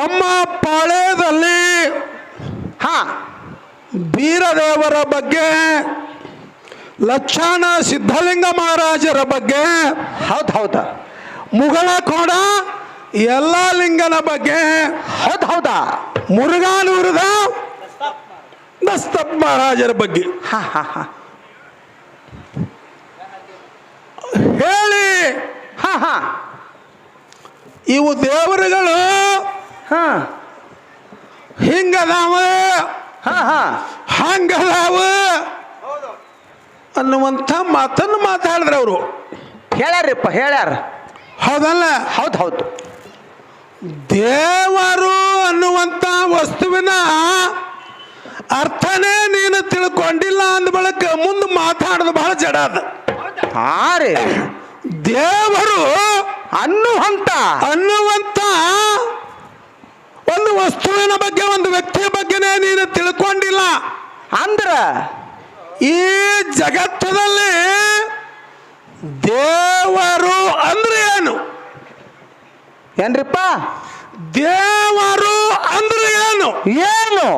ತಮ್ಮ ಪಾಳ್ಯದಲ್ಲಿ ಹಾ. ಬೀರದೇವರ ಬಗ್ಗೆ ಲಕ್ಷಣ ಸಿದ್ಧಲಿಂಗ ಮಹಾರಾಜರ ಬಗ್ಗೆ ಹೌದು ಹೌದ. ಮುಗಳ ಕೋಣ ಎಲ್ಲ ಲಿಂಗನ ಬಗ್ಗೆ ಹೌದು ಹೌದಾ. ಮುರುಘಾನೂರದ ದಸ್ತಪ್ ಮಹಾರಾಜರ ಬಗ್ಗೆ. ಹಾ ಹಾ ಹಾ. ಹೇಳಿ. ಹಾ ಹಾ. ಇವು ದೇವರುಗಳು ಹಾ. ಹಿಂಗದಾವ. ಹಾ ಹಾ. ಹಂಗದಾವ. ಅನ್ನುವಂಥ ಮಾತನ್ನು ಮಾತಾಡಿದ್ರು ಅವರು. ಹೇಳ್ಯಾರಪ್ಪ ಹೇಳ್ಯಾರ. ಹೌದಲ್ಲ? ಹೌದು ಹೌದು. ದೇವರು ಅನ್ನುವಂಥ ವಸ್ತುವಿನ ಅರ್ಥನೇ ನೀನು ತಿಳ್ಕೊಂಡಿಲ್ಲ ಅಂದ ಬಳಿಕ ಮುಂದೆ ಮಾತಾಡೋದು ಬಹಳ ಜಡ ಅದ. ದೇವರು ಅನ್ನುವಂತ ಅನ್ನುವಂಥ ಒಂದು ವಸ್ತುವಿನ ಬಗ್ಗೆ ಒಂದು ವ್ಯಕ್ತಿಯ ಬಗ್ಗೆನೇ ನೀನು ತಿಳ್ಕೊಂಡಿಲ್ಲ. ಅಂದ್ರ ಈ ಜಗತ್ತದಲ್ಲಿ ದೇವರು ಅಂದ್ರೆ ಏನು? ಏನ್ರಿಪ್ಪ? ದೇವರು ಅಂದ್ರೆ ಏನು? ಏನು?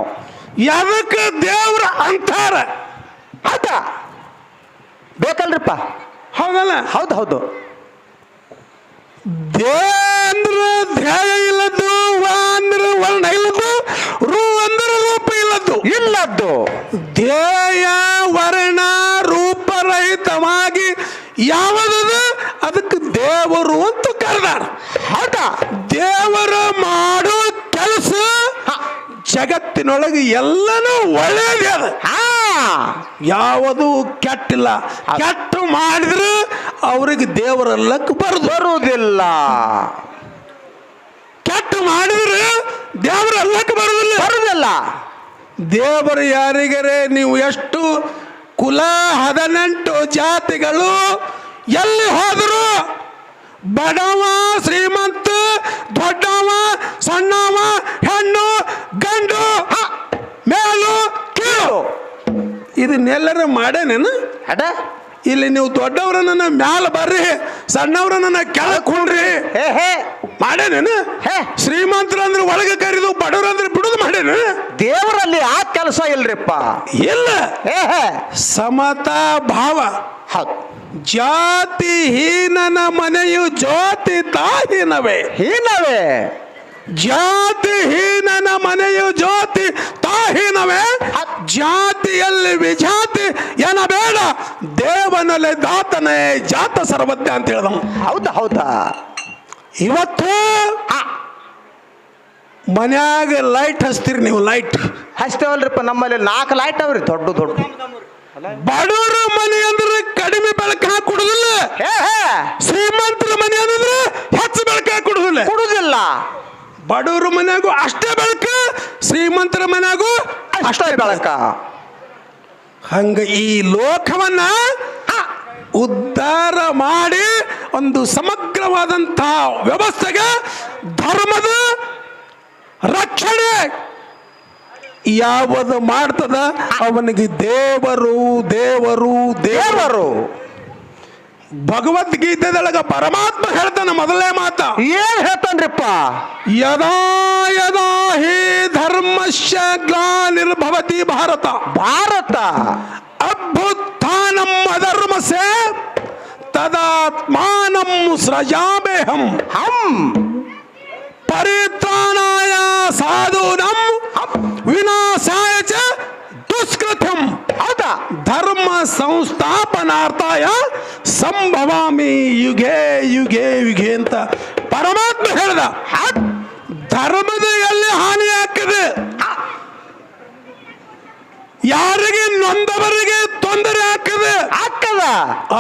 ಎದಕ್ಕೆ ದೇವ್ರ ಅಂತಾರ? ಅದ. ಬೇಕಲ್ರಿಪ್ಪ? ಹೌದಲ್ಲ? ಹೌದು ಹೌದು. ದೇ ಇಲ್ಲದ್ದು. ಧ್ಯೇಯ ವರ್ಣ ರೂಪರಹಿತವಾಗಿ ಯಾವುದದು? ಅದಕ್ಕೆ ದೇವರು ಅಂತ ಕರೆದಾರ. ಹೌದಾ ದೇವರು ಮಾಡೋ ಕೆಲಸ ಜಗತ್ತಿನೊಳಗೆ ಎಲ್ಲನೂ ಒಳ್ಳೇದೇ ಅದ. ಹಾ. ಯಾವುದು ಕೆಟ್ಟಿಲ್ಲ. ಕೆಟ್ಟು ಮಾಡಿದ್ರೆ ಅವ್ರಿಗೆ ದೇವರ ಲಕ್ಕ ಬರದು. ಬರುವುದಿಲ್ಲ. ಕೆಟ್ಟು ಮಾಡಿದ್ರೆ ದೇವರ ಲಕ್ಕ ಬರುದಿಲ್ಲ. ಬರುವುದಿಲ್ಲ ದೇವರು ಯಾರಿಗರೆ ನೀವು ಎಷ್ಟು ಕುಲ ಹದಿನೆಂಟು ಜಾತಿಗಳು ಎಲ್ಲಿ ಹೋದರು ಬಡವ ಶ್ರೀಮಂತ ದೊಡ್ಡವ ಸಣ್ಣವ ಹೆಣ್ಣು ಗಂಡು ಮೇಲು ಕೀಳು. ಇದನ್ನೆಲ್ಲರ ಮಾಡೇನೇನು ಅಡ. ಇಲ್ಲಿ ನೀವು ದೊಡ್ಡವ್ರನ್ನ ಮ್ಯಾಲ ಬರ್ರಿ ಸಣ್ಣವ್ರನ್ನ ನನ್ನ ಕೆಳಕ್ ಕುಣ್ರಿ ಹೇ ಹೇ. ಮಾಡೇನೇನು? ಹೇ. ಶ್ರೀಮಂತರ ಅಂದ್ರೆ ಒಳಗೆ ಕರೆದು ಬಡವರಂದ್ರೆ ಬಿಡುದು ಮಾಡೇನು? ದೇವರಲ್ಲಿ ಆ ಕೆಲಸ ಇಲ್ರಿಪ್ಪ. ಇಲ್ಲ. ಏ ಹೇ. ಸಮತಾ ಭಾವ. ಹೌದು. ಜಾತಿ ಹೀನನ ಮನೆಯು ಜ್ಯೋತಿ ತಾಹೀನವೇ. ಹೀನವೇ. ಜಾತಿ ಹೀನನ ಮನೆಯು ಜ್ಯೋತಿ ತಾಹೀನವೇ. ಜಾತಿಯಲ್ಲಿ ವಿಜಾತಿ ಏನ ಬೇಡ ದೇವನಲ್ಲಿ ದಾತನೇ ಜಾತ ಸರ್ವಜ್ಞ ಅಂತ ಹೇಳ್ದವ ಹೌದಾ ಹೌದಾ. ಇವತ್ತು ಮನ್ಯಾಗ ಲೈಟ್ ಹಚ್ತೀರಿ ನೀವು ಲೈಟ್ ಹಚ್ತೇವಲ್ರಿಪ್ಪ ನಮ್ಮಲ್ಲಿ ನಾಲ್ಕು ಲೈಟ್ ಅವ್ರಿ ದೊಡ್ಡ ದೊಡ್ಡ. ಬಡವರ ಮನೆ ಅಂದ್ರೆ ಕಡಿಮೆ ಬೆಳಕ ಹಾಕಿ ಕೊಡುದಿಲ್ಲ. ಶ್ರೀಮಂತರ ಮನೆ ಅಂದ್ರೆ ಹೆಚ್ಚು ಬೆಳಕ ಹಾಕಿ ಕೊಡುದಿಲ್ಲ. ಕೊಡುದಿಲ್ಲ. ಬಡವ್ರ ಮನ್ಯಾಗೂ ಅಷ್ಟೇ ಬೆಳಕು ಶ್ರೀಮಂತರ ಮನೆಗೂ ಅಷ್ಟೇ ಬೆಳಕ. ಹಂಗ ಈ ಲೋಕವನ್ನ ಉದ್ಧಾರ ಮಾಡಿ ಒಂದು ಸಮಗ್ರವಾದಂತಹ ವ್ಯವಸ್ಥೆಗೆ ಧರ್ಮದ ರಕ್ಷಣೆ. ಯಾವುದು ಮಾಡ್ತದ? ಅವನಿಗೆ ದೇವರು ದೇವರು ದೇವರು. ಭಗವದ್ಗೀತೆದೊಳಗ ಪರಮಾತ್ಮ ಹೇಳ್ತಾನೆ ಮೊದಲನೇ ಮಾತ. ಏನ್ ಹೇಳ್ತಾನ್ರಿಪ್ಪ? ಯದಾ ಯದಾ ಹೇ ಧರ್ಮಶ್ಯ ಗ್ಲಾನಿರ್ಭವತಿ ಭಾರತ. ಭಾರತ? ಅಭ್ಯುತ್ಥಾನಂ ಅಧರ್ಮಸೆ ತದಾತ್ಮಾನಂ ಸೃಜಾಮೇಹಂ ಹಂ. ಪರಿತ್ರಾಣಾಯ ಸಾಧೂನಂ. ವಿನಾಶಾಯ ಚ ದುಷ್ಕೃತಂ ಹೌದಾ? ಧರ್ಮ ಸಂಸ್ಥಾಪನಾರ್ಥಾಯ ಸಂಭವಾಮಿ ಯುಗೆ ಯುಗೆ ಯುಗೆ ಅಂತ ಪರಮಾತ್ಮ ಹೇಳ್ದ. ಧರ್ಮದ ಎಲ್ಲಿ ಹಾನಿ ಆಗ್ತದೆ ಯಾರಿಗೆ ನೊಂದವರಿಗೆ ತೊಂದರೆ ಹಾಕದ ಹಾಕದ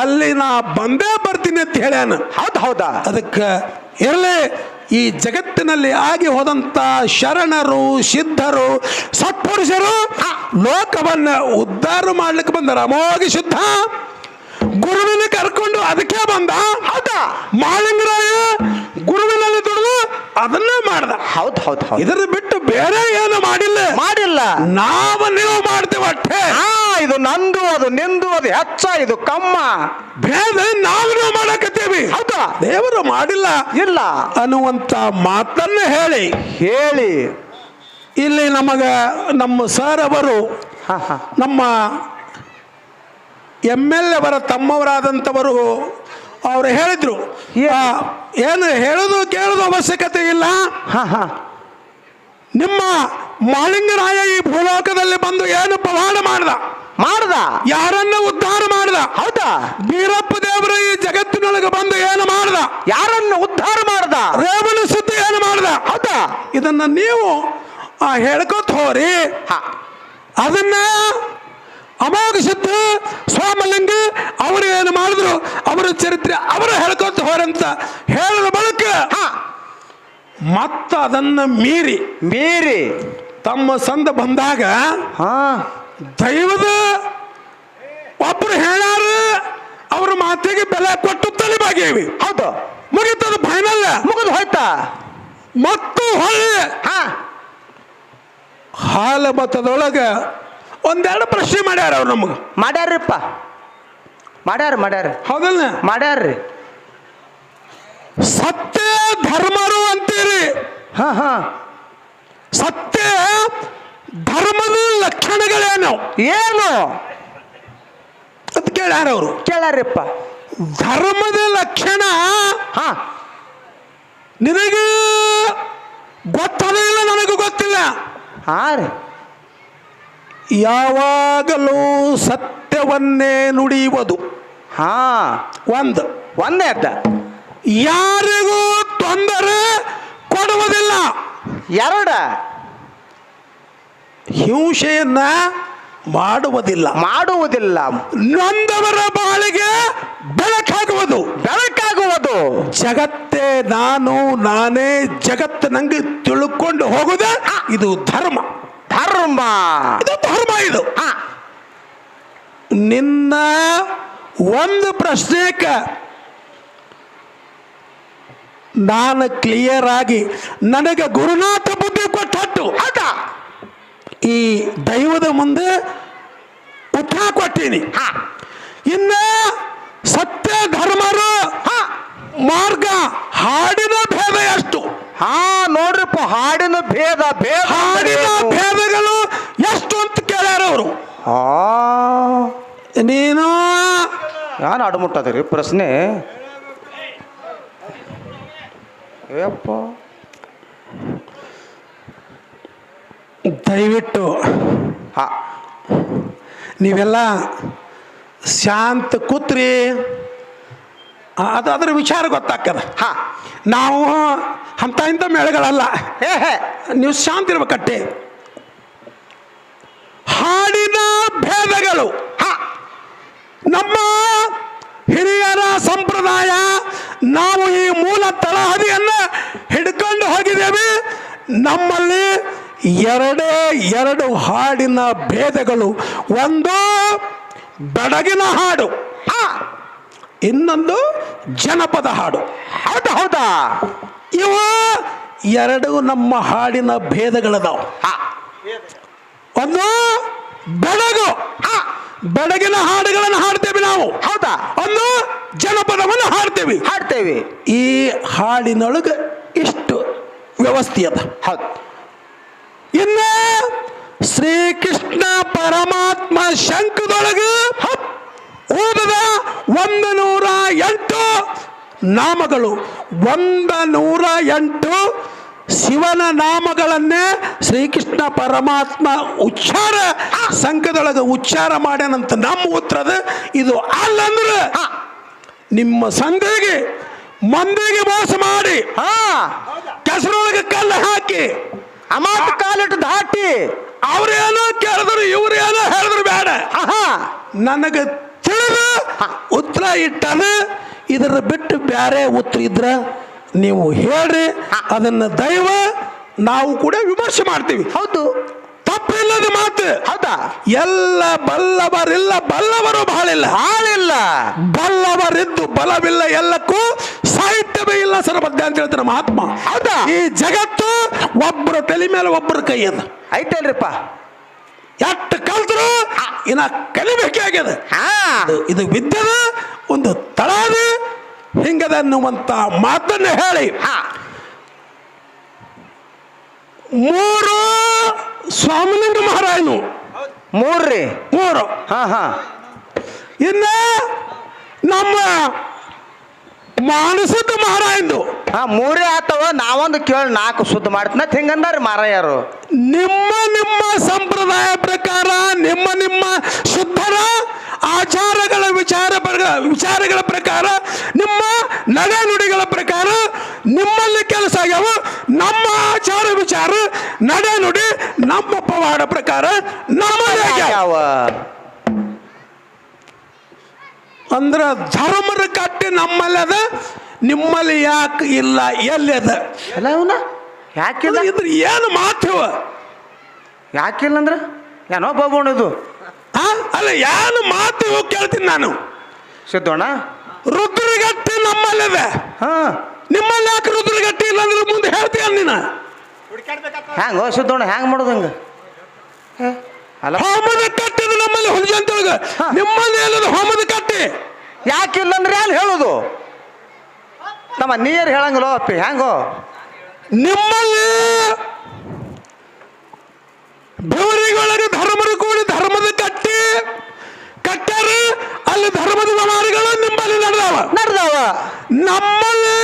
ಅಲ್ಲಿ ನಾ ಬಂದೇ ಬರ್ತೀನಿ ಅಂತ ಹೇಳ್ಯಾನ. ಹೌದು ಹೌದಾ? ಅದಕ್ಕೆ ಇರಲಿ ಈ ಜಗತ್ತಿನಲ್ಲಿ ಆಗಿ ಹೋದಂಥ ಶರಣರು ಸಿದ್ಧರು ಸತ್ಪುರುಷರು ಲೋಕವನ್ನ ಉದ್ಧಾರ ಮಾಡ್ಲಿಕ್ಕೆ ಬಂದ ರಾಮೋಗಿ ಶುದ್ಧ. ಗುರುವಿನ ಕರ್ಕೊಂಡು ಅದಕ್ಕೆ ಬಂದ. ಹೌದಾ? ಮಾಳಿಂಗರಾಯ ಗುರುವಿನಲ್ಲಿ ದುಡಿದು ಅದನ್ನೇ ಮಾಡ್ದ. ಹೌದ್ ಹೌದ್ ಇದ್ರ ಇದರ ಬಿಟ್ಟು ಬೇರೆ ಏನು ಮಾಡಿಲ್ಲ. ಮಾಡಿಲ್ಲ. ನಾವು ನೀವು ಮಾಡ್ತೇವೆ ಅಷ್ಟೇ ಇದು ನಂದು ಅದು ನಿಂದು ಅದು ಹೆಚ್ಚ ಇದು ಕಮ್ಮ. ಭೇದ ನಾವು ಮಾಡಕತ್ತೀವಿ. ಹೌದಾ? ದೇವರು ಮಾಡಿಲ್ಲ. ಇಲ್ಲ. ಅನ್ನುವಂತ ಮಾತನ್ನ ಹೇಳಿ. ಹೇಳಿ. ಇಲ್ಲಿ ನಮಗ ನಮ್ಮ ಸರ್ ಅವರು ನಮ್ಮ ಎಂ ಎಲ್ ಅವರ ತಮ್ಮವರಾದಂಥವರು ಅವರು ಹೇಳಿದ್ರು. ಏನು? ಹೇಳೋದು ಕೇಳೋದು ಅವಶ್ಯಕತೆ ಇಲ್ಲ. ನಿಮ್ಮ ಮಾಳಿಂಗರಾಯ ಈ ಭೂಲೋಕದಲ್ಲಿ ಬಂದು ಏನು ಪ್ರಮಾಣ ಮಾಡ್ದ? ಮಾಡ್ದ? ಯಾರನ್ನ ಉದ್ಧಾರ ಮಾಡ್ದ? ಹೌದಾ? ಬೀರಪ್ಪ ದೇವರ ಈ ಜಗತ್ತಿನೊಳಗೆ ಬಂದು ಏನು ಮಾಡ್ದ? ಯಾರನ್ನ ಉದ್ಧಾರ ಮಾಡ್ದ? ರೇವಣ ಸುದ್ದಿ ಏನು ಮಾಡ್ದ? ಹೌದಾ? ಇದನ್ನ ನೀವು ಹೇಳ್ಕೊತ ಹೋರಿ. ಹಾ. ಅದನ್ನ ಅಮೋಘ ಸಿದ್ಧ ಸ್ವಾಮಲಿಂಗ ಅವರು ಏನು ಮಾಡಿದ್ರು? ಅವರ ಚರಿತ್ರೆ ಅವರು ಹೇಳ್ಕೊತ ಹೋರಂತ ಹೇಳಿದ ಬಳಿಕ ಹಾ. ಮತ್ತ ಅದನ್ನ ಮೀರಿ ಮೀರಿ. ತಮ್ಮ ಸಂದ ಬಂದಾಗ ಹಾ. ದೈವದ ಒಬ್ರು ಹೇಳಾರ ಅವ್ರ ಮಾತಿಗೆ ಬೆಲೆ ಕೊಟ್ಟು ತಲೆಬಾಗೇವಿ ಹೌದು. ಮುಗಿತದ ಫೈನಲ್ ಮುಗಿದು ಹೋಯ್ತಾ? ಮತ್ತು ಹೊಳ್ಳಿ. ಹಾ. ಹಾಲ ಮತದೊಳಗ ಒಂದೆರಡು ಪ್ರಶ್ನೆ ಮಾಡ್ಯಾರ ಅವ್ರು ನಮಗೆ. ಮಾಡ್ಯಾರಪ್ಪ ಮಾಡ್ಯಾರ ಮಾಡ್ಯಾರ. ಹೌದಲ್ಲ ಮಾಡ್ಯಾರ್ರಿ. ಸತ್ಯ ಧರ್ಮರು ಅಂತೀರಿ. ಹಾ ಹಾ. ಸತ್ಯ ಧರ್ಮದ ಲಕ್ಷಣಗಳೇನು? ಏನು? ಅಂತ ಕೇಳ್ಯಾರ ಅವರು. ಕೇಳ್ಯಾರಿಪ್ಪ. ಧರ್ಮದ ಲಕ್ಷಣ ಹ. ನಿನಗೆ ಗೊತ್ತದ ಇಲ್ಲ ನನಗೂ ಗೊತ್ತಿಲ್ಲ. ಹಾ ರೀ. ಯಾವಾಗಲೂ ಸತ್ಯವನ್ನೇ ನುಡಿಯುವುದು. ಹಾ. ಒಂದು. ಒಂದೇ ಅದ ಯಾರಿಗೂ ತೊಂದರೆ ಕೊಡುವುದಿಲ್ಲ. ಎರಡ. ಹಿಂಸೆಯನ್ನ ಮಾಡುವುದಿಲ್ಲ. ಮಾಡುವುದಿಲ್ಲ. ನೊಂದವರ ಬಾಳಿಗೆ ಬೆಳಕಾಗುವುದು. ಬೆಳಕಾಗುವುದು. ಜಗತ್ತೇ ನಾನು ನಾನೇ ಜಗತ್ತು ನಂಗೆ ತಿಳ್ಕೊಂಡು ಹೋಗುದ ಇದು ಧರ್ಮ. ಧರ್ಮ. ಇದು ಧರ್ಮ ಇದು. ನಿನ್ನ ಒಂದು ಪ್ರಶ್ನೆಕ ನಾನು ಕ್ಲಿಯರ್ ಆಗಿ ನನಗೆ ಗುರುನಾಥ ಬುದ್ಧಿ ಕೊಟ್ಟದ್ದು. ಹೌದಾ? ಈ ದೈವದ ಮುಂದೆ ಉತ್ತರ ಕೊಟ್ಟೀನಿ. ಹಾ. ಇನ್ನ ಸತ್ಯ ಧರ್ಮರು ಹಾ. ಮಾರ್ಗ ಹಾಡಿನ ಭೇದ ಎಷ್ಟು? ಹಾ ನೋಡ್ರಿಪ್ಪ ಹಾಡಿನ ಭೇದ ಭೇದ ಹಾಡಿನ ಭೇದಗಳು ಎಷ್ಟು ಅಂತ ಕೇಳ್ಯಾರ ಅವರು. ನೀನು? ನಾನು ಅಡ್ಮುಟ್ಟದ್ರಿ ಪ್ರಶ್ನೆ. ಏಪ್ಪ. ದಯವಿಟ್ಟು ಹಾ. ನೀವೆಲ್ಲ ಶಾಂತ ಕೂತ್ರಿ. ಅದು ಅದರ ವಿಚಾರ ಗೊತ್ತಾಗ್ತದ. ಹಾ. ನಾವು ಅಂತ ಇಂಥ ಮೇಳಗಳಲ್ಲ. ಹೇ ಹೇ. ನೀವು ಶಾಂತ ಇರ್ಬೇಕಟ್ಟೆ ಹಾಡಿನ ಭೇದಗಳು. ಹಾ. ನಮ್ಮ ಹಿರಿಯರ ಸಂಪ್ರದಾಯ ನಾವು ಈ ಮೂಲ ತಳಹದಿಯನ್ನು ಹಿಡ್ಕೊಂಡು ಹೋಗಿದ್ದೇವೆ. ನಮ್ಮಲ್ಲಿ ಎರಡೇ ಎರಡು ಹಾಡಿನ ಭೇದಗಳು ಒಂದು ಬೆಡಗಿನ ಹಾಡು ಆ ಇನ್ನೊಂದು ಜನಪದ ಹಾಡು. ಹೌದಾ ಹೌದಾ? ಇವು ಎರಡು ನಮ್ಮ ಹಾಡಿನ ಭೇದಗಳದಾವ. ಆ ಒಂದು ಬೆಳಗು ಬೆಳಗಿನ ಬೆಡಗಿನ ಹಾಡುಗಳನ್ನು ಹಾಡ್ತೇವೆ ನಾವು. ಹೌದಾ? ಒಂದು ಜನಪದವನ್ನು ಹಾಡ್ತೇವೆ. ಹಾಡ್ತೇವೆ. ಈ ಹಾಡಿನೊಳಗೆ ಇಷ್ಟು ವ್ಯವಸ್ಥೆ ಅದ. ಹೌದು. ಇನ್ನ ಶ್ರೀಕೃಷ್ಣ ಪರಮಾತ್ಮ ಶಂಕದೊಳಗೆ ಓದದ ಒಂದು ನೂರ ಎಂಟು ನಾಮಗಳು. ಒಂದು ನೂರ ಎಂಟು ಶಿವನ ನಾಮಗಳನ್ನೇ ಶ್ರೀಕೃಷ್ಣ ಪರಮಾತ್ಮ ಉಚ್ಚಾರ ಸಂಘದೊಳಗೆ ಉಚ್ಚಾರ ಮಾಡ್ಯಾನಂತ ನಮ್ಮ ಉತ್ತರದ ಇದು ಅಲ್ಲಂದ್ರೆ ನಿಮ್ಮ ಸಂಘಗೆ ಮಂದಿಗೆ ಮೋಸ ಮಾಡಿ ಹಾ. ಕೆಸರೊಳಗೆ ಕಲ್ಲು ಹಾಕಿ ಅಮಾತ ಕಾಲಿಟ್ಟು ದಾಟಿ. ಅವ್ರೇನೋ ಕೇಳಿದ್ರು ಇವ್ರೇನೋ ಹೇಳಿದ್ರು ಬೇಡ. ಆಹಾ. ನನಗೆ ತಿಳಿದು ಉತ್ತರ ಇಟ್ಟಾನ ಇದರ ಬಿಟ್ಟು ಬೇರೆ ಉತ್ತರ ಇದ್ರ ನೀವು ಹೇಳ್ರಿ. ಅದನ್ನ ದೈವ ನಾವು ಕೂಡ ವಿಮರ್ಶೆ ಮಾಡ್ತೀವಿ. ಹೌದು. ತಪ್ಪಿಲ್ಲದ ಮಾತು. ಹೌದಾ? ಎಲ್ಲ ಬಲ್ಲವರಿಲ್ಲ ಬಲ್ಲವರು ಬಹಳಿಲ್ಲ ಹಾಳಿಲ್ಲ ಬಲ್ಲವರಿದ್ದು ಬಲವಿಲ್ಲ ಎಲ್ಲಕ್ಕೂ ಸಾಹಿತ್ಯವೇ ಇಲ್ಲ ಸರ್ವಜ್ಞ ಅಂತ ಹೇಳ್ತಾರೆ ಮಹಾತ್ಮ ಹೌದಾ? ಈ ಜಗತ್ತು ಒಬ್ಬರ ತಲೆ ಮೇಲೆ ಒಬ್ಬರ ಕೈ ಅದ. ಐತೇನ್ರಿಪ್ಪ ಎಷ್ಟು ಕಲ್ತರು ಇನ್ನ ಕಲಿಬೇಕಾಗ್ಯದ ಇದು- ವಿದ್ಯದ ಒಂದು ತಳಾದ ಹಿಂಗದ ಅನ್ನುವಂತ ಮಾತನ್ನು ಹೇಳಿ. ಮೂರು ಸ್ವಾಮಿಲಿಂಗ ಮಹಾರಾಯನು ಮೂರ್ರಿ? ಮೂರು. ಹಾ ಹಾ. ಇನ್ನ ನಮ್ಮ ಮಾನಸದ ಎಂದು ಹಾ ಮೂರೇ ಆತವ ನಾವೊಂದು ಕೇಳಿ ನಾಲ್ಕು ಶುದ್ಧ ಮಾಡ್ತೀನ. ಹಿಂಗಂದಾರ ಮಾರಾಯರು. ನಿಮ್ಮ ನಿಮ್ಮ ಸಂಪ್ರದಾಯ ಪ್ರಕಾರ ನಿಮ್ಮ ನಿಮ್ಮ ಶುದ್ಧರ ಆಚಾರಗಳ ವಿಚಾರ ವಿಚಾರಗಳ ಪ್ರಕಾರ ನಿಮ್ಮ ನಡೆ ನುಡಿಗಳ ಪ್ರಕಾರ ನಿಮ್ಮಲ್ಲಿ ಕೆಲಸ ಆಗ್ಯಾವ. ನಮ್ಮ ಆಚಾರ ವಿಚಾರ ನಡೆ ನುಡಿ ನಮ್ಮ ಪವಾಡ ಪ್ರಕಾರ ನಮ್ಮಲ್ಲಿ ಅಂದ್ರ ಧರ್ಮದ ಕಟ್ಟಿ ನಮ್ಮಲ್ಲಿ ಅದ ನಿಮ್ಮಲ್ಲಿ ಯಾಕೆ ಇಲ್ಲ ಎಲ್ಲಿ ಅದ? ಅವನ ಯಾಕಿಲ್ಲ ಇದ್ರ ಏನು ಮಾತವ ಯಾಕಿಲ್ಲ ಅಂದ್ರ? ಏನೋ ಬಬೋಣದು ಹಾ ಅಲ್ಲ ಏನು ಮಾತು ಕೇಳ್ತೀನಿ ನಾನು. ಸಿದ್ದೋಣ ರುದ್ರಗಟ್ಟಿ ನಮ್ಮಲ್ಲಿ ಹಾ. ನಿಮ್ಮಲ್ಲಿ ಯಾಕೆ ರುದ್ರಗಟ್ಟಿ ಇಲ್ಲ ಅಂದ್ರೆ ಮುಂದೆ ಹೇಳ್ತೀಯ ನೀನು? ಹ್ಯಾಂಗ ಸಿದ್ದೋಣ ಹ್ಯಾಂಗ ಮಾಡೋದು ಹಂಗ? ಹೇ, ಅಲ್ಲ ಹೋಮದ ಕಟ್ಟಿದ ನಮ್ಮಲ್ಲಿ ಹುಲಿಜಂತೊಳಗ. ನಿಮ್ಮಲ್ಲಿ ಎಲ್ಲದ ಹೋಮದ ಕಟ್ಟಿ. ಯಾಕಿಲ್ಲ ಅಂದ್ರೆ ಅಲ್ಲಿ ಹೇಳೋದು? ನಮ್ಮ ನೀರು ಹೇಳಂಗಿಲ್ಲ ಅಪ್ಪ ಹ್ಯಾಂಗೋ ನಿಮ್ಮಲ್ಲಿ ಬೆವರಿಗೊಳಗೆ ಧರ್ಮದ ಕೂಡಿ ಧರ್ಮದ ಕಟ್ಟಿ ಕಟ್ಟಾರ ಅಲ್ಲಿ ಧರ್ಮದ ವ್ಯವಹಾರಗಳು ನಿಮ್ಮಲ್ಲಿ ನಡೆದವ. ನಡ್ದಾವ. ನಮ್ಮಲ್ಲಿ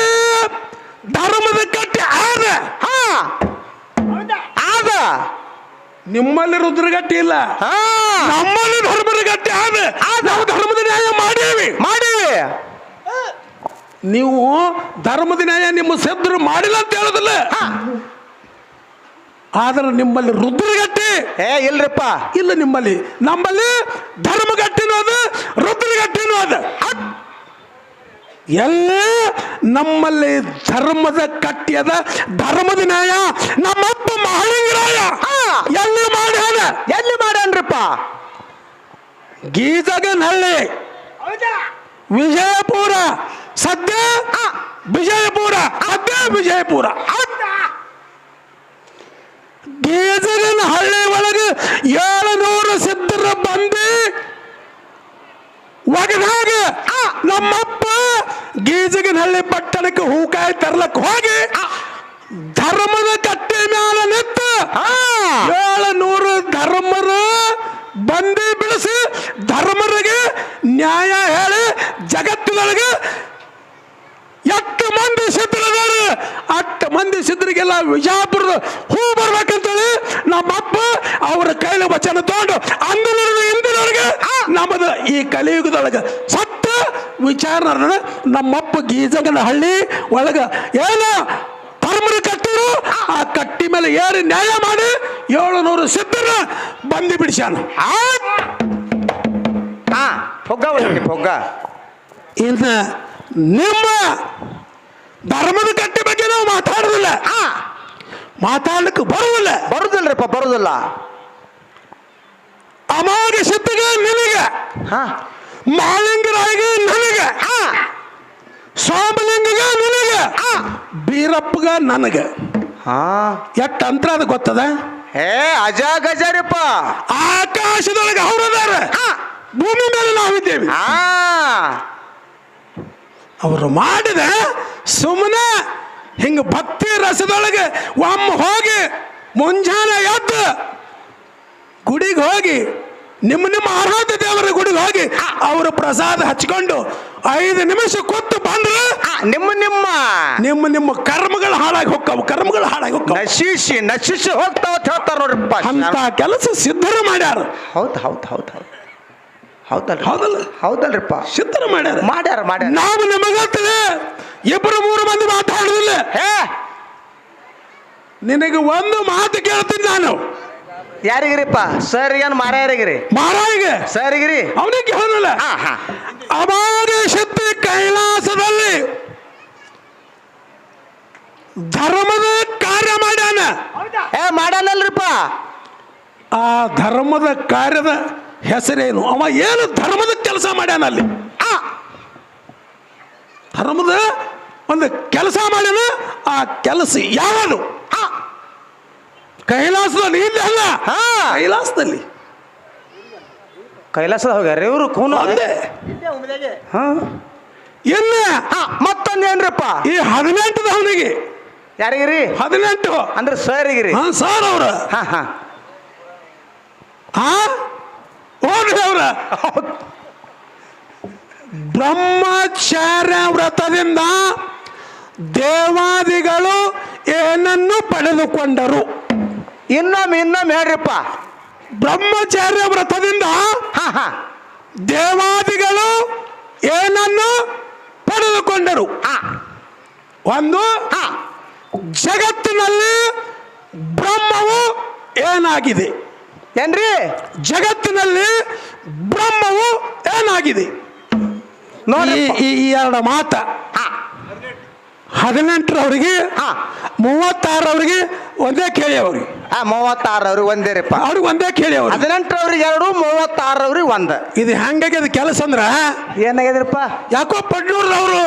ಧರ್ಮದ ಕಟ್ಟಿ ಆದ. ಹಾ. ಆದ. ನಿಮ್ಮಲ್ಲಿ ರುದ್ರಗಟ್ಟಿ ಇಲ್ಲ. ಹಾ. ನಮ್ಮಲ್ಲಿ ಧರ್ಮದ ಗಟ್ಟಿ ಆದ. ನಾವು ಧರ್ಮದ ನ್ಯಾಯ ಮಾಡೇವಿ. ಮಾಡೀವಿ. ನೀವು ಧರ್ಮದ ನ್ಯಾಯ ನಿಮ್ಮ ಸಿದ್ಧರು ಮಾಡಿಲ್ಲ ಅಂತ ಹೇಳೋದಿಲ್ಲ. ಆದ್ರೆ ನಿಮ್ಮಲ್ಲಿ ರುದ್ರಗಟ್ಟಿ. ಏ ಇಲ್ರಿಪ್ಪ. ಇಲ್ಲ ನಿಮ್ಮಲ್ಲಿ. ನಮ್ಮಲ್ಲಿ ಧರ್ಮಗಟ್ಟಿನೂ ಅದ ರುದ್ರಗಟ್ಟಿನೂ ಅದ. ಎಲ್ಲ ನಮ್ಮಲ್ಲಿ ಧರ್ಮದ ಕಟ್ಟಿಯದ ಧರ್ಮದ ನ್ಯಾಯ. ನಮ್ಮಪ್ಪ ಮಹಾಲಿಂಗರಾಯ. ಎಲ್ಲಿ ಮಾಡ್ಯಾನ? ಎಲ್ಲಿ ಮಾಡ್ಯಾನ್ರಿಪ್ಪ? ಗೀಜಗನಹಳ್ಳಿ. ವಿಜಯಪುರ. ಸದ್ಯ ವಿಜಯಪುರ. ಸದ್ಯ ವಿಜಯಪುರ. ಗೀಜಗನ ಹಳ್ಳಿ ಒಳಗೆ ಏಳುನೂರು ಸಿದ್ಧರ ಬಂದಿ ಒಗದಾಗ ನಮ್ಮಪ್ಪ ಗೀಜಗನಹಳ್ಳಿ ಪಟ್ಟಣಕ್ಕೆ ಹೂಕಾಯಿ ತರ್ಲಕ್ ಹೋಗಿ ಧರ್ಮದ ಕಟ್ಟೆ ಮ್ಯಾಲ ನಿಂತು ಏಳುನೂರು ಧರ್ಮರು ಬಂದಿ ಬಿಡಿಸಿ ಧರ್ಮರಿಗೆ ನ್ಯಾಯ ಹೇಳಿ ಜಗತ್ತಿನೊಳಗೆ ಎಷ್ಟು ಮಂದಿ ಸಿದ್ಧರದಾರ ಅಷ್ಟು ಮಂದಿ ಸಿದ್ಧರಿಗೆಲ್ಲ ವಿಜಾಪುರದ ಹೂ ಬರ್ಬೇಕಂತೇಳಿ ನಮ್ಮಪ್ಪ ಅವರ ಕೈಲ ವಚನ ತಗೊಂಡು ಅಂದಿನ ಇಂದಿನವರೆಗೆ ನಮ್ಮದು ಈ ಕಲಿಯುಗದೊಳಗೆ ವಿಚಾರ ನಮ್ಮಪ್ಪ ಗೀಜಗನ ಹಳ್ಳಿ ಒಳಗ ಏನು ಧರ್ಮದ ಕಟ್ಟಿರು? ಆ ಕಟ್ಟಿ ಮೇಲೆ ಏರಿ ನ್ಯಾಯ ಮಾಡಿ ಏಳುನೂರು ಸಿದ್ಧರ ಬಂದಿ ಬಿಡಿಸ್ಯಾನ. ಹಾ ಹೊಗ್ಗ ಒಳಗೆ ಹೊಗ್ಗ ಇನ್ನು ನಿಮ್ಮ ಧರ್ಮದ ಕಟ್ಟಿ ಬಗ್ಗೆ ನಾವು ಮಾತಾಡೋದಿಲ್ಲ. ಮಾತಾಡಲಿಕ್ಕೆ ಬರುವುದಿಲ್ಲ ಬರುದಿಲ್ರಿಪ್ಪ ಬರುದಿಲ್ಲ. ಅಮಾಗ ಸಿದ್ಧಗ ನಿನಗೆ. ಹಾ. ಮಾಲಿಂಗರಾಯಿಗೆ ನನಗೆ. ಸೋಮಲಿಂಗಗ ನಿನಗೆ. ಬೀರಪ್ಪಗ ನನಗೆ. ಹಾ. ಎಷ್ಟು ಅಂತರ ಅದು ಗೊತ್ತದ? ಏ ಅಜ ಗಜರಿಪ್ಪ. ಆಕಾಶದೊಳಗೆ ಅವರದಾರ ಭೂಮಿ ಮೇಲೆ ನಾವಿದ್ದೇವೆ. ಹಾ. ಅವರು ಮಾಡಿದ ಸುಮ್ಮನೆ ಹಿಂಗ ಭಕ್ತಿ ರಸದೊಳಗೆ ಒಮ್ಮ ಹೋಗಿ ಮುಂಜಾನೆ ಎದ್ದು ಗುಡಿಗೆ ಹೋಗಿ ನಿಮ್ಮ ನಿಮ್ಮ ಆರಾಧ್ಯ ದೇವರ ಗುಡಿಗೆ ಹೋಗಿ ಅವರು ಪ್ರಸಾದ ಹಚ್ಕೊಂಡು ಐದು ನಿಮಿಷ ಕೊತ್ತು ಬಂದ್ರೆ ನಿಮ್ಮ ನಿಮ್ಮ ನಿಮ್ಮ ನಿಮ್ಮ ಕರ್ಮಗಳು ಹಾಳಾಗಿ ಹೋಗ್ತಾವ ಕರ್ಮಗಳು ಹಾಳಾಗಿ ಹೋಗ್ತಾವ ನಶಿಸಿ ನಶಿಸಿ ಹೋಗ್ತಾವ ಅಂತ ಹೇಳ್ತಾರ ನೋಡ್ರಿಪ್ಪ ಅಂತ ಕೆಲಸ ಸಿದ್ಧರು ಮಾಡ್ಯಾರ. ಹೌದು ಹೌದು ಹೌದು ಹೌದು. ಹೌದಲ್ಲ ಹೌದಲ್ಲ ಹೌದಲ್ರಿಪ್ಪ. ಸಿದ್ಧರ ಮಾಡ್ಯಾರ. ಮಾಡ್ಯಾರ ಮಾಡ್ಯಾರ. ನಾವು ನಿಮಗತ್ತಲೆ ಇಬ್ಬರು ಮೂರು ಮಂದಿ ಮಾತಾಡುದಿಲ್ಲ. ಹೇ! ನಿನಗೆ ಒಂದು ಮಾತು ಕೇಳ್ತೀನಿ ನಾನು. ಯಾರಿಗಿರಿಪ್ಪ? ಸರ್ ಏನ್ ಮಾರ್ಯಾರಿಗಿರಿ? ಮಹಾರಾಜಿಗೆ ಸರಿಗಿರಿ. ಅವನಿಗೆ ಕೇಳೋದಿಲ್ಲ ಹಾ ಹಾ. ಶಕ್ತಿ ಕೈಲಾಸದಲ್ಲಿ ಧರ್ಮದ ಕಾರ್ಯ ಮಾಡ್ಯಾನ. ಏ ಮಾಡಲ್ರಿಪ್ಪ ಆ ಧರ್ಮದ ಕಾರ್ಯದ ಹೆಸರೇನು? ಅವ ಏನು ಧರ್ಮದ ಕೆಲಸ ಮಾಡ್ಯಾನ ಅಲ್ಲಿ? ಆ ಧರ್ಮದ ಒಂದು ಕೆಲಸ ಮಾಡ್ಯಾನ ಆ ಕೆಲಸ ಯಾವನು? ಆ ಕೈಲಾಸದಲ್ಲಿ ಇಲ್ಲಿ ಅಲ್ಲ. ಹಾ. ಕೈಲಾಸದಲ್ಲಿ. ಕೈಲಾಸದ ಹೋಗ್ಯಾರ ಇವರು? ಕೂನು? ಒಂದೇ ಹಾ. ಇಲ್ಲ. ಹಾ. ಮತ್ತೊಂದೇನ್ರಿಪ್ಪ ಈ ಹದಿನೆಂಟು ಅವನಿಗೆ. ಯಾರಿಗಿರಿ ಹದಿನೆಂಟು. ಅಂದ್ರೆ ಸರ್ ಹಾ ಸರ್ ಅವ್ರ. ಹಾ ಹಾ. ಹಾ? ಹೋಗ್ರಿ ಅವ್ರ. ಬ್ರಹ್ಮಚಾರ್ಯ ವ್ರತದಿಂದ ದೇವಾದಿಗಳು ಏನನ್ನು ಪಡೆದುಕೊಂಡರು. ಇನ್ನೊಮ್ಮೆ ಇನ್ನೊಮ್ಮೆ ಹೇಳ್ರಿಪ್ಪ. ಬ್ರಹ್ಮಚಾರ್ಯ ವ್ರತದಿಂದ ಹಾ ಹಾ. ದೇವಾದಿಗಳು ಏನನ್ನು ಪಡೆದುಕೊಂಡರು? ಹಾ. ಒಂದು ಹಾ. ಜಗತ್ತಿನಲ್ಲಿ ಬ್ರಹ್ಮವು ಏನಾಗಿದೆ? ಏನ್ರಿ? ಜಗತ್ತಿನಲ್ಲಿ ಬ್ರಹ್ಮವು ಏನಾಗಿದೆ? ನೋಡಿ ಈ ಎರಡು ಮಾತ. ಹದಿನೆಂಟರವರಿಗೆ ಹಾ. ಮೂವತ್ತಾರವರಿಗೆ ಒಂದೇ ಕೇಳಿ ಅವ್ರಿಗೆ ಹಾ ಒಂದೇ ರೀಪ್ಪ ಅವ್ರಿಗೆ ಒಂದೇ ಕೇಳಿ ಅವ್ರು. ಹದಿನೆಂಟರವ್ರಿಗೆ ಎರಡು ಮೂವತ್ತಾರವ್ರಿಗೆ ಒಂದ. ಇದು ಹೆಂಗಾಗ್ಯದ ಕೆಲಸ ಅಂದ್ರ? ಏನಾಗ್ಯದ್ರಿಪ್ಪ? ಯಾಕೋ ಪಡ್ನೂರ್ದವರು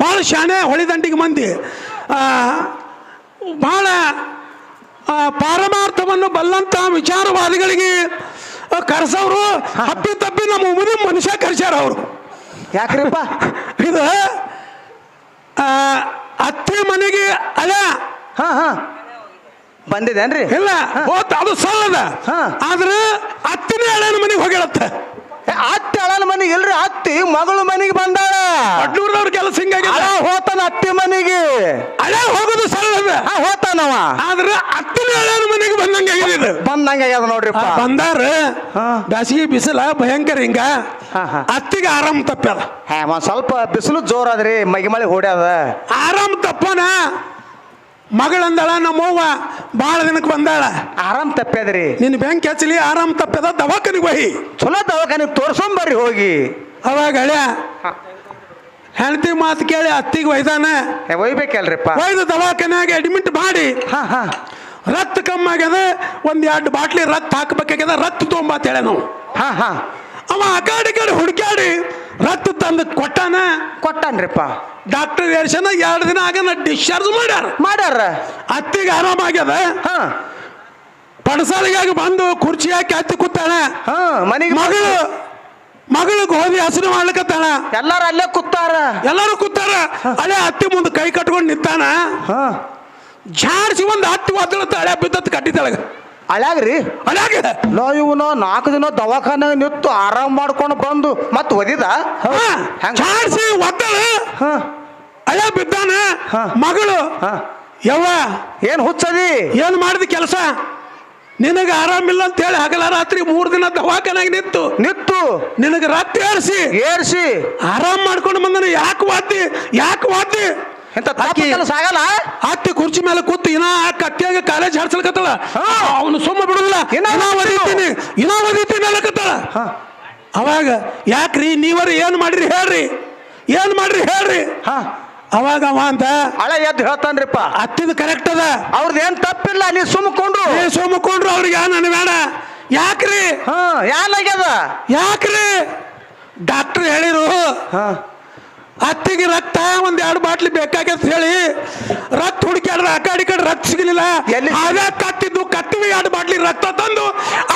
ಭಾಳ ಶಾಣೆ ಹೊಳಿದಂಡಿಗೆ ಮಂದಿ. ಆ, ಭಾಳ ಪಾರಮಾರ್ಥವನ್ನು ಬಲ್ಲಂತ ವಿಚಾರವಾದಿಗಳಿಗೆ ಕರೆಸವ್ರು ಹಬ್ಬಿ ತಬ್ಬಿ ತಪ್ಪಿ ನಮ್ಮ ಮುಂದೆ ಮನುಷ್ಯ ಕರೆಸ್ಯಾರ ಅವರು. ಯಾಕ್ರಿಪ್ಪ? ಇದು ಅತ್ತೆ ಮನೆಗೆ ಅಲ್ಲ ಹಾ ಹಾ. ಬಂದಿದೇನ್ರಿ? ಇಲ್ಲ ಹೋತ ಅದು ಸಲ್ಲದ. ಆದ್ರೆ ಅತ್ತಿನೇ ಹಳೆಯನ ಮನೆಗೆ ಹೋಗಿಳತ್ತ ಅತ್ತಿ ಅಳನ ಮನೆಗೆ ಇಲ್ರಿ ಅತ್ತಿ ಮಗಳು ಮನೆಗೆ ಬಂದಾಳ. ಕೆಲಸ ಹಿಂಗಾಗಿ ಹೋತಾನ ಅತ್ತಿ ಮನೆಗೆ. ಅಳೆ ಹೋಗೋದು ಸಲ್ಲದ. ಹೋತಾನವ ಆದ್ರೆ ಅತ್ತಿನ ಅಳನ ಮನೆಗೆ ಬಂದಂಗ ಇದು. ಬಂದಂಗ ಆಗ್ಯದ ನೋಡ್ರಿಪ್ಪ ಆ, ಬಂದಾರ. ಹಾ. ಬ್ಯಾಸಿಗೆ ಬಿಸಿಲ ಭಯಂಕರ ಹಿಂಗ. ಅತ್ತಿಗೆ ಆರಾಮ್ ತಪ್ಪದ ಹಾ ಸ್ವಲ್ಪ ಬಿಸಿಲು ಜೋರಾದ್ರಿ ಮಗಿ ಮಳೆ ಹೊಡ್ಯಾದ. ಆರಾಮ್ ತಪ್ಪನ. ಮಗಳಂದಳ ನಮ್ಮವ್ವ ಭಾಳ ದಿನಕ್ಕೆ ಬಂದಾಳ. ಆರಾಮ್ ತಪ್ಪದ್ರಿ ನಿನ್ನ ಬ್ಯಾಂಕ್ ಹಚ್ಚಲಿ ಆರಾಮ್ ತಪ್ಪದ ದವಾಖಾನಿಗೆ ಹೋಗಿ. ಚಲೋ ದವಾಖಾನಿಗೆ ತೋರ್ಸೊಂಬರ್ರಿ ಹೋಗಿ. ಅವಾಗ ಹಳ್ಯ ಹೆಂಡತಿ ಮಾತು ಕೇಳಿ ಅತ್ತಿಗೆ ಒಯ್ದಾನ. ಏ, ಒಯ್ಬೇಕಲ್ರಿಪ್ಪ. ಒಯ್ದು ದವಾಖಾನ್ಯಾಗ ಅಡ್ಮಿಟ್ ಮಾಡಿ. ಹಾ ಹಾ. ರಕ್ತ ಕಮ್ಮಿ ಆಗ್ಯದ ಒಂದ್ ಎರಡು ಬಾಟ್ಲಿ ರಕ್ತ ಹಾಕ್ಬೇಕಾಗ್ಯದ ರಕ್ತ ತೊಗೊಂಬ ಅಂತ ಹೇಳ ನಾವು. ಹಾ ಹಾ. ಅವ ಆ ಕಡೆ ಈ ಕಡೆ ಹುಡುಕ್ಯಾಡಿ ರಕ್ತ ತಂದು ಕೊಟ್ಟಾನ? ಕೊಟ್ಟಾನ್ರಿಪ್ಪ. ಡಾಕ್ಟರ್ ಏರ್ಸನ ಎರಡು ದಿನ ಆಗನ ಡಿಸ್ಚಾರ್ಜ್ ಮಾಡ್ಯಾರ. ಮಾಡ್ಯಾರ. ಅತ್ತಿಗೆ ಆರಾಮಾಗ್ಯದ ಹಾ. ಪಡಸಾಲಿಗಾಗಿ ಬಂದು ಕುರ್ಚಿ ಹಾಕಿ ಹತ್ತಿ ಕೂತಾಳ ಹಾ ಮನೆಗೆ ಮಗಳು ಮಗಳು ಗೋಧಿ ಹಸಿರು ಮಾಡ್ಲಿಕತ್ತಾಳ. ಎಲ್ಲಾರು ಅಲ್ಲೇ ಕೂತಾರ. ಎಲ್ಲರೂ ಕೂತಾರ. ಅಲ್ಲೇ ಅತ್ತಿ ಮುಂದೆ ಕೈ ಕಟ್ಕೊಂಡು ನಿಂತಾನ. ಹ. ಜಾಡ್ಸಿ ಒಂದು ಹತ್ತಿ ಒತ್ತಳತ್ತ ಅಳೆ ಬಿದ್ದತ್ ಕಟ್ಟಿದಳಗ ಅಳ್ಯಾಗ್ರಿ ಅಳ್ಯಾಗ ನಾ ಇವನು ನಾಲ್ಕು ದಿನ ದವಾಖಾನೆ ನಿಂತು ಆರಾಮ್ ಮಾಡ್ಕೊಂಡು ಬಂದು ಮತ್ ಒದಿದ? ಹೆಂಗ್? ಒತ್ತಳ ಹಾ. ಹಳೆ ಬಿದ್ದಾನ? ಹಾ. ಮಗಳು? ಹಾ. ಯವ್ವ? ಏನ್ ಹುಚ್ಚದಿ? ಏನು ಮಾಡಿದ ಕೆಲಸ? ನಿನಗೆ ಆರಾಮಿಲ್ಲ ಅಂತ ಹೇಳಿ ಹಗಲ ರಾತ್ರಿ ಮೂರು ದಿನ ದವಾಖಾನಾಗ ನಿಂತು. ನಿತ್ತು ನಿನಗೆ ರಾತ್ರಿ ಏರಿಸಿ. ಏರ್ಸಿ. ಆರಾಮ್ ಮಾಡ್ಕೊಂಡು ಬಂದನ. ಯಾಕೆ ವಾದ್ಯ ಯಾಕೆ ವಾದ್ದಿ ಆಕಿ- ಕೆಲಸ ಆಗಲ್ಲ ಅತ್ತಿ ಕುರ್ಚಿ ಮೇಲೆ ಕೂತು ಇನ್ನ ಆ ಕಟ್ಟಿಯಾಗ ಕಾಲೇಜ್ ಹಾಡ್ಸಲ್ಕತ್ತಳ. ಅವನು ಸುಮ್ಮ ಬಿಡುದಿಲ್ಲ. ಇನ್ನ. ಓದಿತೀನಿ ಇನ್ನ ಓದಿತೀನಿ ಅಲ್ಲಕತ್ತಳ ಹಾ. ಅವಾಗ ಯಾಕ್ರಿ ನೀವರ ಏನ್ ಮಾಡ್ರಿ ಹೇಳ್ರಿ. ಏನ್ ಮಾಡ್ರಿ ಹೇಳ್ರಿ. ಹಾ. ಅವಾಗ ಅವ ಅಂತ ಹಳೆ ಎದ್ದು ಹೇಳ್ತಾನ್ರಿಪ್ಪ. ಅತ್ತಿದ ಕರೆಕ್ಟ್ ಅದ. ಅವ್ರದ್ದು ಏನ್ ತಪ್ಪಿಲ್ಲ ನೀ ಸುಮ್ಕೊಂಡ್ರು ನೀವು ಸುಮ್ಕೊಂಡ್ರು ಅವ್ರಿಗೆ ನನ್ ಬೇಡ ಯಾಕ್ರಿ? ಹಾ ಯಾನಾಗ್ಯದ ಯಾಕ್ರಿ? ಡಾಕ್ಟರ್ ಹೇಳಿರು ಹಾ. ಅತ್ತಿಗೆ ರಕ್ತ ಒಂದ್ ಎರಡು ಬಾಟ್ಲಿ ಬೇಕಾಗ್ಯದ ಹೇಳಿ ರಕ್ತ ಹುಡುಕ್ಯಾಡ್ರ ಆ ಕಡೆ ಕಡೆ ರಕ್ತ ಸಿಗಲಿಲ್ಲ? ಅದೇ ಕತ್ತಿದ್ದು ಕತ್ತಿವಿ ಎರಡು ಬಾಟ್ಲಿ ರಕ್ತ ತಂದು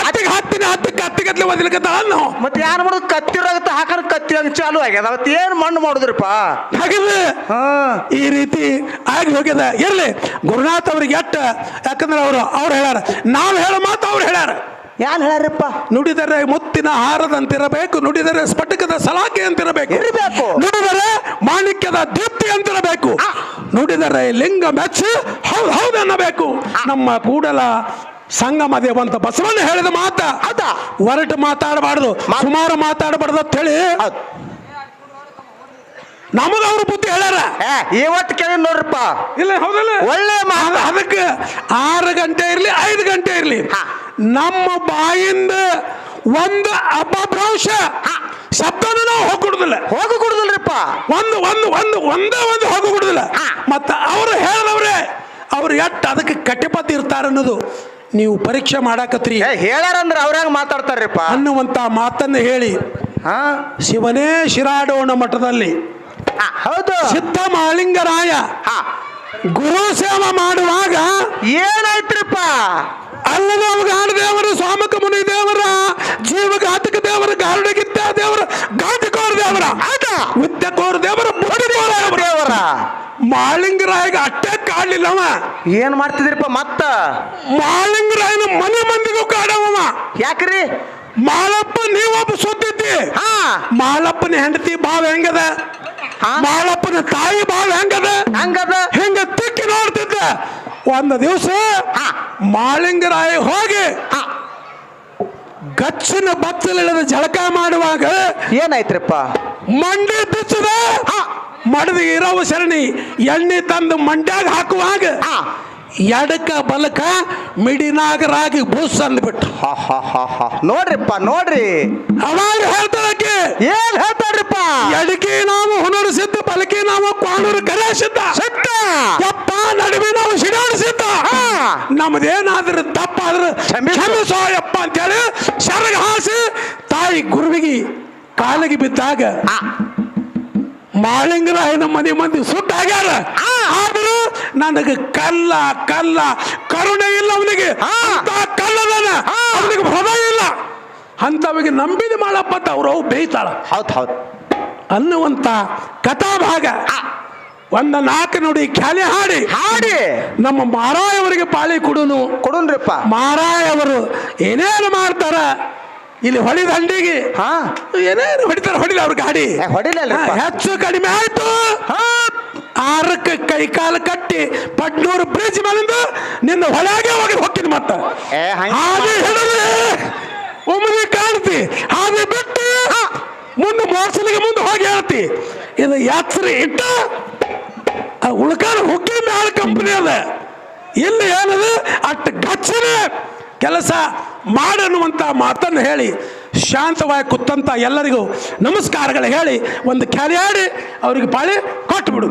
ಅತ್ತಿಗೆ ಹತ್ತಿನ ಹತ್ತಿ ಕತ್ತಿಗತ್ಲೆ ಒದಿಲಿಕ್ಕೆ ನಾವು ಮತ್ತೆ ಯಾರು ಮಾಡೋದು? ಕತ್ತಿರಾಗತ್ತ ಹಾಕರ್ ಕತ್ತಿರಾಗ ಚಾಲು ಆಗ್ಯದ. ಅವತ್ತು ಏನ್ ಮಣ್ಣು ಮಾಡುದ್ರಪ್ಪ? ಹಾಗಿದ್ರೆ ಹಾ. ಈ ರೀತಿ ಆಗಿ ಹೋಗ್ಯದ. ಇರ್ಲಿ ಗುರುನಾಥ್ ಅವ್ರಿಗೆ ಎಟ್ಟ ಯಾಕಂದ್ರೆ ಅವರು ಅವ್ರು ಹೇಳ್ಯಾರ. ನಾವು ಹೇಳೋ ಮಾತು ಅವ್ರು ಹೇಳ್ಯಾರ. ಯಾನ್ ಹೇಳ್ಯಾರಪ್ಪ? ನುಡಿದರೆ ಮುತ್ತಿನ ಹಾರದಂತಿರಬೇಕು ನುಡಿದರೆ ಸ್ಫಟಿಕದ ಸಲಾಕೆ ಅಂತಿರಬೇಕು. ಇರಬೇಕು. ನುಡಿದರೆ ಮಾಣಿಕ್ಯದ ದೀಪ್ತಿ ಅಂತಿರಬೇಕು. ನುಡಿದರೆ ಲಿಂಗ ಮೆಚ್ಚು ಹೌದು ಹೌದು ಅನ್ನಬೇಕು ನಮ್ಮ ಕೂಡಲ ಸಂಗಮ ದೇವಂತ ಬಸವಣ್ಣ ಹೇಳಿದ ಮಾತ. ಅದ. ಹೊರಟು ಮಾತಾಡಬಾರ್ದು ಸುಮಾರು ಮಾತಾಡಬಾರ್ದು ಅಂತ ಹೇಳಿ. ನಮಗ ಅವ್ರ ಬುದ್ಧಿ ಹೇಳ್ಯಾರ. ಇವತ್ತು ಕೇಳಿ ನೋಡ್ರಪ್ಪ. ಇಲ್ಲ ಹೌದಲ್ಲ. ಒಳ್ಳೆ. ಅದಕ್ಕೆ ಆರು ಗಂಟೆ ಇರ್ಲಿ ಐದು ಗಂಟೆ ಇರ್ಲಿ. ಹಾ. ನಮ್ಮ ಬಾಯಿಂದ ಒಂದು ಅಪಭ್ರಂಶ. ಶಬ್ದನೂ ನಾವು ಹೋಗ್ಕೊಡುದಿಲ್ಲ. ಹೋಗಕೂಡುದಿಲ್ರಿಪ್ಪ ಒಂದು ಒಂದು ಒಂದು ಒಂದೇ ಒಂದು ಹೋಗ್ಕೊಡುದಿಲ್ಲ. ಮತ್ತೆ ಅವರು ಹೇಳಿದವ್ರೆ ಅವ್ರು ಎಟ್ಟು ಅದಕ್ಕೆ ಕಟ್ಟಿಪತಿ ಇರ್ತಾರೆ ಅನ್ನೋದು ನೀವು ಪರೀಕ್ಷೆ ಮಾಡಾಕತ್ರಿ. ಹೇಳಾರಂದ್ರೆ ಅವ್ರಾಗ ಮಾತಾಡ್ತಾರ್ರಿಪ್ಪ? ಅನ್ನುವಂತ ಮಾತನ್ನು ಹೇಳಿ. ಹಾ. ಶಿವನೇ ಶಿರಾಡೋಣ ಮಠದಲ್ಲಿ. ಹೌದು. ಸಿದ್ಧ ಮಾಳಿಂಗರಾಯ ಹಾ. ಗುರು ಸೇವ ಮಾಡುವಾಗ ಏನಾಯ್ತ್ರಿಪ್ಪ? ಅಲ್ಲ ಕಲ್ಲದೇವ ಗಾಢ ದೇವರ ಸ್ವಾಮಕ ಮುನಿ ದೇವರ ಜೀವಘಾತಕ ದೇವರ ಗಾರುಡಗಿದ್ದ ದೇವರ ಘಾತಕೋರ ದೇವರ ಆಟ ವಿದ್ಯಕೋರ ದೇವರ ಬುದ್ಧಿಕೋರ ದೇವರ. ಮಾಳಿಂಗರಾಯಗ ಅಟ್ಟೆ ಕಾಡ್ಲಿಲ್ಲವ ಏನ್ ಮಾಡ್ತಿದ್ರಿಪ್ಪ ಮತ್ತ? ಮಾಳಿಂಗರಾಯನ ಮನೆ ಮಂದಿಗೂ ಕಾಡವ ಯಾಕ್ರಿ? ಮಾಳಪ್ಪ ನೀವೊಬ್ಬ ಸುದ್ದಿದ್ದಿ ಹಾ. ಮಾಳಪ್ಪನ ಹೆಂಡತಿ ಭಾವ ಹೆಂಗದ? ಹಾ? ಮಾಳಪ್ಪನ ತಾಯಿ ಭಾವ ಹೆಂಗದ? ಹೆಂಗದ? ಹೆಂಗ ತಿಕ್ಕಿ ನೋಡ್ತಿದ್ದ? ಒಂದು ದಿವಸ. ಮಾಳಿಂಗರಾಯ ಹೋಗಿ. ಗಚ್ಚಿನ ಬಚ್ಚಲಿಲ್ಲದ ಜಳಕ ಮಾಡುವಾಗ ಏನಾಯ್ತ್ರಪ್ಪ? ಮಂಡಿ ಬಿಚ್ಚದ ಮಡದಿ ಇರವ ಸರಣಿ ಎಣ್ಣೆ ತಂದು ಮಂಡ್ಯಾಗ ಹಾಕುವಾಗ. ಎಡಕ ಬಲಕ ಮಿಡಿನಾಗರಾಗಿ ಬೂಸ್ ಅಂದ್ಬಿಟ್ಟು ಹಾ ಹಾ ಹಾ ಹಾ. ನೋಡ್ರಿಪ್ಪ ನೋಡ್ರಿ. ಅವಾಗ ಹೇಳ್ತಾರಕ್ಕೆ ಏನ್ ಹೇಳ್ತಾರ್ರಿಪ್ಪ ಎಡಕಿ ನಾವು ಹುನರು ಸಿದ್ಧ ಬಲಕಿ ನಾವು ಕ್ವಾಣೂರು ಕರೆ ಸಿದ್ಧ. ನಡುವೆ ನಾವು ಸಿಡಾಡಿಸಿದ್ದ. ನಮ್ದೇನಾದ್ರೂ ತಪ್ಪಾದ್ರೆ ಕ್ಷಮಿಸು. ಯಪ್ಪ ಅಂತೇಳಿ ಶರಗ ಹಾಸಿ ತಾಯಿ ಗುರುವಿಗೆ ಕಾಲಿಗೆ ಬಿದ್ದಾಗ ಮಾಳಿಂಗರಾಯನ ಮನೆ ಮಂದಿ ಸುಟ್ಟಾಗ್ಯಾರ ಆದ್ರೂ ನನಗೆ ಕಲ್ಲ ಕಲ್ಲ ಕರುಣೆ ಇಲ್ಲ ಅವನಿಗೆ. ಕಲ್ಲದನ ಅವನಿಗೆ ಹೃದಯ ಇಲ್ಲ. ಅಂತವಿಗೆ ನಂಬಿದ ಮಾಡಪ್ಪ ಅಂತ ಅವ್ರು ಅವು ಬೇಯ್ತಾಳ. ಹೌದು ಹೌದು. ಅನ್ನುವಂತ ಕಥಾಭಾಗ. ಒಂದ ನಾಲ್ಕು ನೋಡಿ ಖ್ಯಾಲಿ ಹಾಡಿ. ಹಾಡಿ. ನಮ್ಮ ಮಾರಾಯವರಿಗೆ ಪಾಳಿ ಕೊಡುನು. ಕೊಡುನ್ರಿಪ್ಪ. ಮಾರಾಯವರು ಏನೇನು ಮಾಡ್ತಾರ? ಇಲ್ಲಿ ಹೊಡಿದ ಹಂಡಿಗೆ. ಹಾ. ಏನೇನು ಹೊಡಿತಾರ? ಹೊಡಿಲ್ಲ ಅವ್ರ ಗಾಡಿ ಹೊಡಿಲ್ಲ. ಹೆಚ್ಚು ಕಡಿಮೆ ಆಯ್ತು. ಆರಕ್ಕೆ ಕೈ ಕಾಲು ಕಟ್ಟಿ ಪಡ್ನೂರು ಬ್ರಿಡ್ಜ್ ಮೇಲಿಂದ ನಿನ್ನ ಹೊಳಗೆ ಹೋಗಿ ಹೋಗ್ತೀನಿ ಮತ್ತ. ಒಮ್ಮೆ ಕಾಣ್ತಿ. ಹಾಗೆ ಬಿಟ್ಟು ಮುಂದೆ ಮೋಸಲಿಗೆ ಮುಂದೆ ಹೋಗಿ ಹೇಳ್ತಿ. ಇದು ಯಾತ್ರೆ ಇಟ್ಟ ಆ ಉಳ್ಕಾಲ ಹುಕ್ಕಿ ಮ್ಯಾಲ ಕಂಪನಿ ಅದ. ಇಲ್ಲಿ ಏನದು? ಅಷ್ಟು ಗಚ್ಚನೆ ಕೆಲಸ ಮಾಡನ್ನುವಂಥ ಮಾತನ್ನು ಹೇಳಿ, ಶಾಂತವಾಗಿ ಕೂತಂಥ ಎಲ್ಲರಿಗೂ ನಮಸ್ಕಾರಗಳು ಹೇಳಿ, ಒಂದು ಖ್ಯಾಲಿ ಆಡಿ ಅವ್ರಿಗೆ ಪಾಳಿ ಕೊಟ್ಟು ಬಿಡು